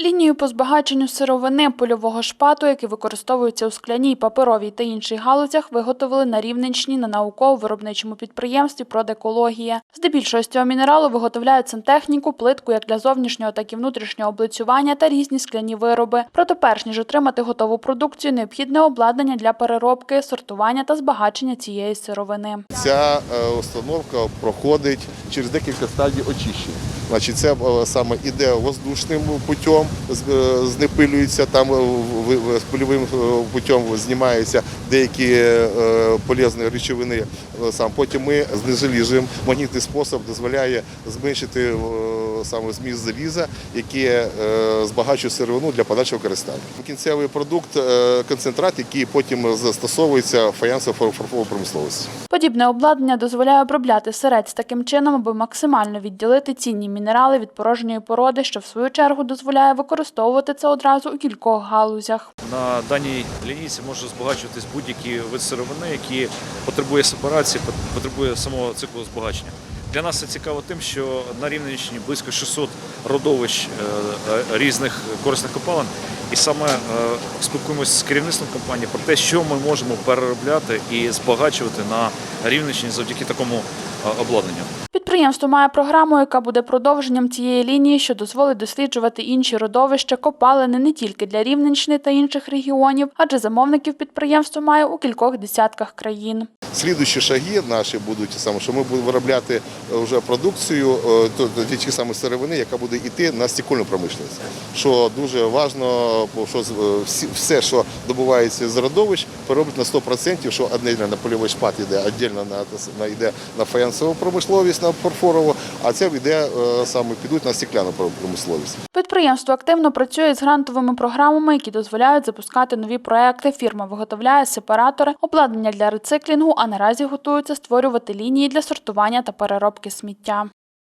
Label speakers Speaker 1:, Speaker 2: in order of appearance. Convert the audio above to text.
Speaker 1: Лінію по збагаченню сировини польового шпату, який використовується у скляній, паперовій та інших галузях, виготовили на Рівненщині на науково-виробничому підприємстві «Продекологія». Здебільшого з цього мінералу виготовляють сантехніку, плитку як для зовнішнього, так і внутрішнього облицювання та різні скляні вироби. Проте перш ніж отримати готову продукцію, необхідне обладнання для переробки, сортування та збагачення цієї сировини.
Speaker 2: Ця е, установка проходить через декілька стадій очищення. Значить, це е, саме іде воздушним путем, е, знепилюється там е, польовим е, путем знімаються деякі полезні речовини. Сам потім ми знежеліжуємо. Магнітний спосіб дозволяє зменшити саме зміст заліза, яке е, збагачує сировину для подальшого використання. Кінцевий продукт е, концентрат, який потім застосовується в фаянсово-фарфоровій промисловості.
Speaker 1: Подібне обладнання дозволяє обробляти сирець таким чином, аби максимально відділити цінні мінерали від порожньої породи, що в свою чергу дозволяє використовувати це одразу у кількох галузях.
Speaker 3: На даній лінійці може збагачуватись будь-який вид сировини, який потребує сепарації, потребує самого циклу збагачення. Для нас це цікаво тим, що на Рівненщині близько 600 родовищ е, е, різних корисних копалин, і саме е, спілкуємося з керівництвом компанії про те, що ми можемо переробляти і збагачувати на Рівненщині завдяки такому обладнанню.
Speaker 1: Підприємство має програму, яка буде продовженням цієї лінії, що дозволить досліджувати інші родовища, копалини не тільки для Рівненщини та інших регіонів, адже замовників підприємство має у кількох десятках країн.
Speaker 2: Слідуючі шаги наші будуть саме, що ми будемо виробляти вже продукцію е, ті самі сировини, яка буде йти на стікольну промишленість. Що дуже важливо, що е, все, що добувається з родовищ, перероблять на 100%, що одне на польовий шпат йде, віддільно на йде на фаянсову промисловість, на фарфорову, а це йде е, саме підуть на стекляну промисловість.
Speaker 1: Підприємство активно працює з грантовими програмами, які дозволяють запускати нові проекти. Фірма виготовляє сепаратори, обладнання для рециклінгу, а наразі готується створювати лінії для сортування та переробки сміття.